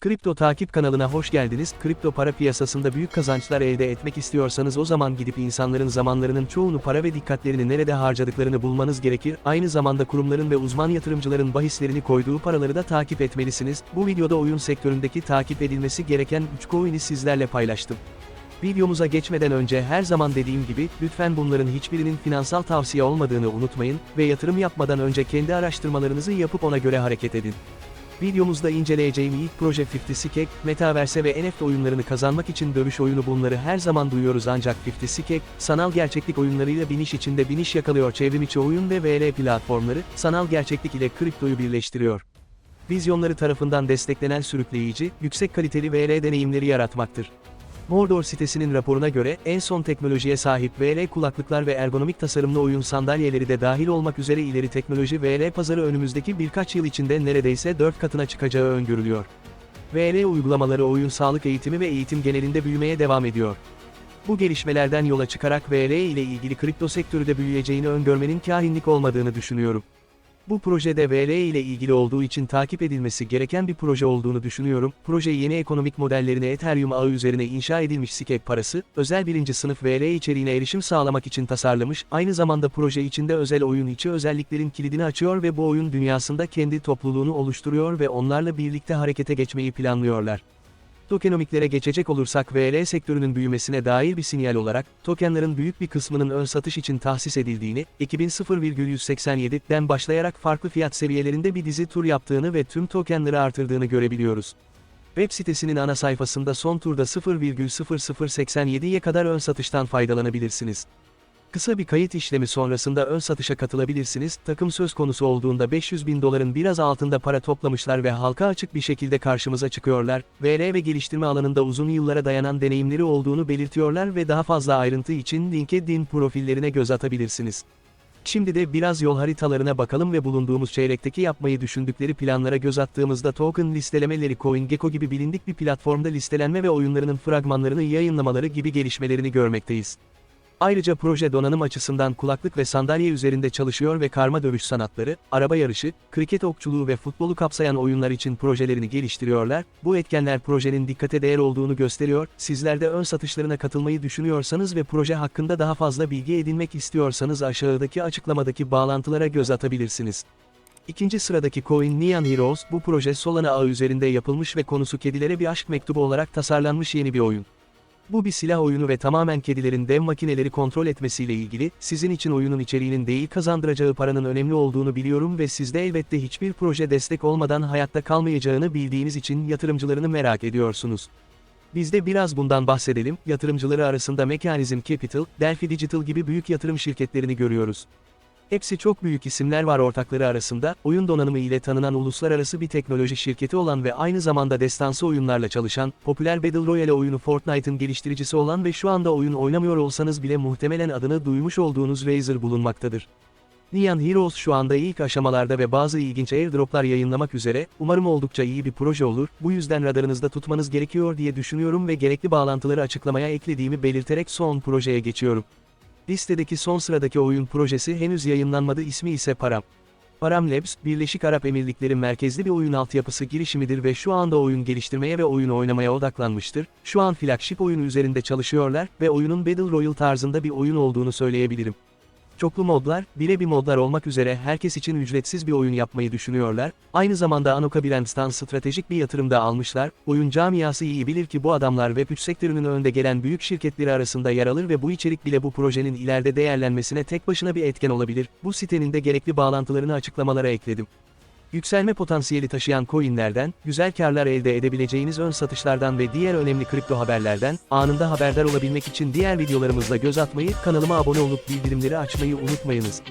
Kripto takip kanalına hoş geldiniz. Kripto para piyasasında büyük kazançlar elde etmek istiyorsanız o zaman gidip insanların zamanlarının çoğunu para ve dikkatlerini nerede harcadıklarını bulmanız gerekir. Aynı zamanda kurumların ve uzman yatırımcıların bahislerini koyduğu paraları da takip etmelisiniz. Bu videoda oyun sektöründeki takip edilmesi gereken 3 coin'i sizlerle paylaştım. Videomuza geçmeden önce her zaman dediğim gibi, lütfen bunların hiçbirinin finansal tavsiye olmadığını unutmayın ve yatırım yapmadan önce kendi araştırmalarınızı yapıp ona göre hareket edin. Videomuzda inceleyeceğim ilk proje 50 Skek, Metaverse ve NFT oyunlarını kazanmak için dövüş oyunu bunları her zaman duyuyoruz ancak 50 Skek, sanal gerçeklik oyunlarıyla biniş içinde biniş yakalıyor çevrimiçi oyun ve VR platformları, sanal gerçeklik ile kriptoyu birleştiriyor. Vizyonları tarafından desteklenen sürükleyici, yüksek kaliteli VR deneyimleri yaratmaktır. Mordor sitesinin raporuna göre, en son teknolojiye sahip VR kulaklıklar ve ergonomik tasarımlı oyun sandalyeleri de dahil olmak üzere ileri teknoloji VR pazarı önümüzdeki birkaç yıl içinde neredeyse 4 katına çıkacağı öngörülüyor. VR uygulamaları oyun sağlık eğitimi ve eğitim genelinde büyümeye devam ediyor. Bu gelişmelerden yola çıkarak VR ile ilgili kripto sektörü de büyüyeceğini öngörmenin kahinlik olmadığını düşünüyorum. Bu projede VR ile ilgili olduğu için takip edilmesi gereken bir proje olduğunu düşünüyorum. Proje yeni ekonomik modellerini Ethereum ağı üzerine inşa edilmiş Skek parası, özel birinci sınıf VR içeriğine erişim sağlamak için tasarlamış, aynı zamanda proje içinde özel oyun içi özelliklerin kilidini açıyor ve bu oyun dünyasında kendi topluluğunu oluşturuyor ve onlarla birlikte harekete geçmeyi planlıyorlar. Tokenomiklere geçecek olursak VR sektörünün büyümesine dair bir sinyal olarak, tokenların büyük bir kısmının ön satış için tahsis edildiğini, 2000.187'den başlayarak farklı fiyat seviyelerinde bir dizi tur yaptığını ve tüm tokenları artırdığını görebiliyoruz. Web sitesinin ana sayfasında son turda 0,0087'ye kadar ön satıştan faydalanabilirsiniz. Kısa bir kayıt işlemi sonrasında ön satışa katılabilirsiniz. Takım söz konusu olduğunda 500 bin doların biraz altında para toplamışlar ve halka açık bir şekilde karşımıza çıkıyorlar. VR ve geliştirme alanında uzun yıllara dayanan deneyimleri olduğunu belirtiyorlar ve daha fazla ayrıntı için LinkedIn profillerine göz atabilirsiniz. Şimdi de biraz yol haritalarına bakalım ve bulunduğumuz çeyrekteki yapmayı düşündükleri planlara göz attığımızda token listelemeleri CoinGecko gibi bilindik bir platformda listelenme ve oyunlarının fragmanlarını yayınlamaları gibi gelişmelerini görmekteyiz. Ayrıca proje donanım açısından kulaklık ve sandalye üzerinde çalışıyor ve karma dövüş sanatları, araba yarışı, kriket okçuluğu ve futbolu kapsayan oyunlar için projelerini geliştiriyorlar. Bu etkenler projenin dikkate değer olduğunu gösteriyor. Sizler de ön satışlarına katılmayı düşünüyorsanız ve proje hakkında daha fazla bilgi edinmek istiyorsanız aşağıdaki açıklamadaki bağlantılara göz atabilirsiniz. İkinci sıradaki Coin Neon Heroes, bu proje Solana ağı üzerinde yapılmış ve konusu kedilere bir aşk mektubu olarak tasarlanmış yeni bir oyun. Bu bir silah oyunu ve tamamen kedilerin dev makineleri kontrol etmesiyle ilgili, sizin için oyunun içeriğinin değil kazandıracağı paranın önemli olduğunu biliyorum ve sizde elbette hiçbir proje destek olmadan hayatta kalmayacağını bildiğiniz için yatırımcılarını merak ediyorsunuz. Biz de biraz bundan bahsedelim, yatırımcıları arasında Mechanizm Capital, Delphi Digital gibi büyük yatırım şirketlerini görüyoruz. Hepsi çok büyük isimler var ortakları arasında, oyun donanımı ile tanınan uluslararası bir teknoloji şirketi olan ve aynı zamanda destansı oyunlarla çalışan, popüler Battle Royale oyunu Fortnite'ın geliştiricisi olan ve şu anda oyun oynamıyor olsanız bile muhtemelen adını duymuş olduğunuz Razer bulunmaktadır. Neon Heroes şu anda ilk aşamalarda ve bazı ilginç airdroplar yayınlamak üzere, umarım oldukça iyi bir proje olur, bu yüzden radarınızda tutmanız gerekiyor diye düşünüyorum ve gerekli bağlantıları açıklamaya eklediğimi belirterek son projeye geçiyorum. Listedeki son sıradaki oyun projesi henüz yayınlanmadı ismi ise Param. Param Labs, Birleşik Arap Emirlikleri merkezli bir oyun altyapısı girişimidir ve şu anda oyun geliştirmeye ve oyun oynamaya odaklanmıştır. Şu an flagship oyunu üzerinde çalışıyorlar ve oyunun Battle Royale tarzında bir oyun olduğunu söyleyebilirim. Çoklu modlar, bire bir modlar olmak üzere herkes için ücretsiz bir oyun yapmayı düşünüyorlar. Aynı zamanda Anoka Brands'tan stratejik bir yatırım da almışlar. Oyun camiası iyi bilir ki bu adamlar Web3 sektörünün önde gelen büyük şirketleri arasında yer alır ve bu içerik bile bu projenin ileride değerlenmesine tek başına bir etken olabilir. Bu sitenin de gerekli bağlantılarını açıklamalara ekledim. Yükselme potansiyeli taşıyan coinlerden, güzel karlar elde edebileceğiniz ön satışlardan ve diğer önemli kripto haberlerden, anında haberdar olabilmek için diğer videolarımızda göz atmayı, kanalıma abone olup bildirimleri açmayı unutmayınız.